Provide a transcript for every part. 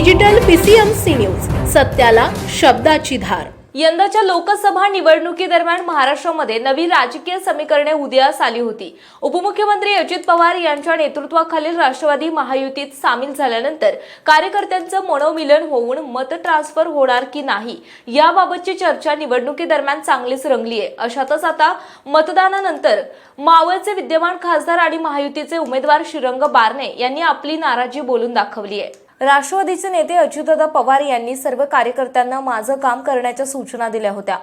Digital PCMC news सत्याला शब्दाची धार. यंदाच्या लोकसभा निवडणुकीदरम्यान महाराष्ट्रामध्ये नवी राजकीय समीकरणे उदयास आली होती. उपमुख्यमंत्री अजित पवार यांच्या नेतृत्वाखालील राष्ट्रवादी महायुतीत सामील झाल्यानंतर कार्यकर्त्यांचं मनोमिलन होऊन मत ट्रान्सफर होणार की नाही याबाबतची चर्चा निवडणुकीदरम्यान चांगलीच रंगली आहे अशातच आता मतदानानंतर मावळचे विद्यमान खासदार आणि महायुतीचे उमेदवार श्रीरंग बारणे यांनी आपली नाराजी बोलून दाखवली आहे राष्ट्रवादीचे नेते अच्युतदा पवार यांनी सर्व कार्यकर्त्यांना माझं काम करण्याच्या सूचना दिल्या होत्या.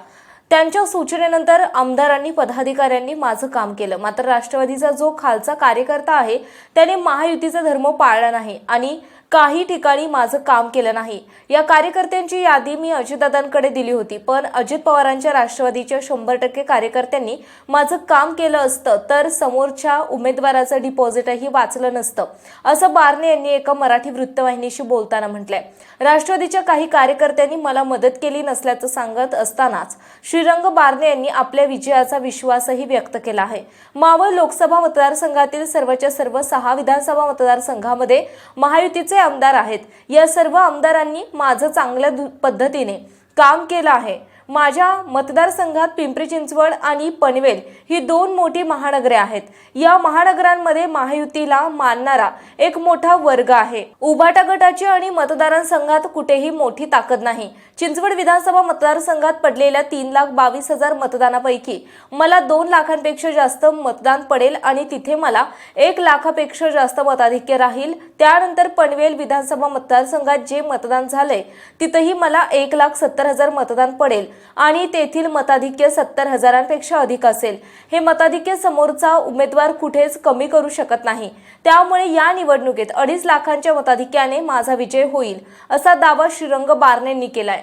त्यांच्या सूचनेनंतर आमदारांनी पदाधिकाऱ्यांनी माझं काम केलं. मात्र राष्ट्रवादीचा जो खालचा कार्यकर्ता आहे त्याने महायुतीचा धर्म पाळला नाही आणि काही ठिकाणी माझं काम केलं नाही. या कार्यकर्त्यांची यादी मी अजितदादांकडे दिली होती पण अजित पवारांच्या राष्ट्रवादीच्या शंभर टक्के कार्यकर्त्यांनी माझं काम केलं असतं तर समोरच्या उमेदवाराचं डिपॉझिटही वाचलं नसतं असं बारणे यांनी एका मराठी वृत्तवाहिनीशी बोलताना म्हटलंय. राष्ट्रवादीच्या काही कार्यकर्त्यांनी मला मदत केली नसल्याचं सांगत असतानाच श्रीरंग बारणे यांनी आपल्या विजयाचा विश्वासही व्यक्त केला आहे. मावळ लोकसभा मतदारसंघातील सर्वच्या सर्व सहा विधानसभा मतदारसंघामध्ये महायुतीचे आमदार आहेत? या सर्व आमदारांनी माझं चांगल्या पद्धतीने काम केलं आहे. माझ्या मतदारसंघात पिंपरी चिंचवड आणि पनवेल ही दोन मोठी महानगरे आहेत. या महानगरांमध्ये महायुतीला मानणारा एक मोठा वर्ग आहे. उबाटा गटाची आणि मतदारांसंघात कुठेही मोठी ताकद नाही. चिंचवड विधानसभा मतदारसंघात पडलेल्या तीन लाख बावीस हजार मतदानापैकी मला दोन लाखांपेक्षा जास्त मतदान पडेल आणि तिथे मला एक लाखापेक्षा जास्त मताधिक्य राहील. त्यानंतर पनवेल विधानसभा मतदारसंघात जे मतदान झालंय तिथंही मला एक लाख सत्तर हजार मतदान पडेल. आणि तेथील मताधिक्य सत्तर हजारांपेक्षा अधिक असेल. हे मताधिक्य समोरचा उमेदवार कुठेच कमी करू शकत नाही. त्यामुळे या निवडणुकीत अडीच लाखांच्या मताधिक्याने माझा विजय होईल असा दावा श्रीरंग बारणेंनी केलाय.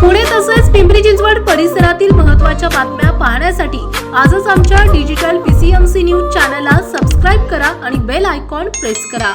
पुणे तसेच पिंपरी चिंचवड परिसरातील महत्त्वाच्या बातम्या पाहण्यासाठी आजच आमच्या डिजिटल पीसीएमसी न्यूज चॅनलला सबस्क्राईब करा आणि बेल आयकॉन प्रेस करा.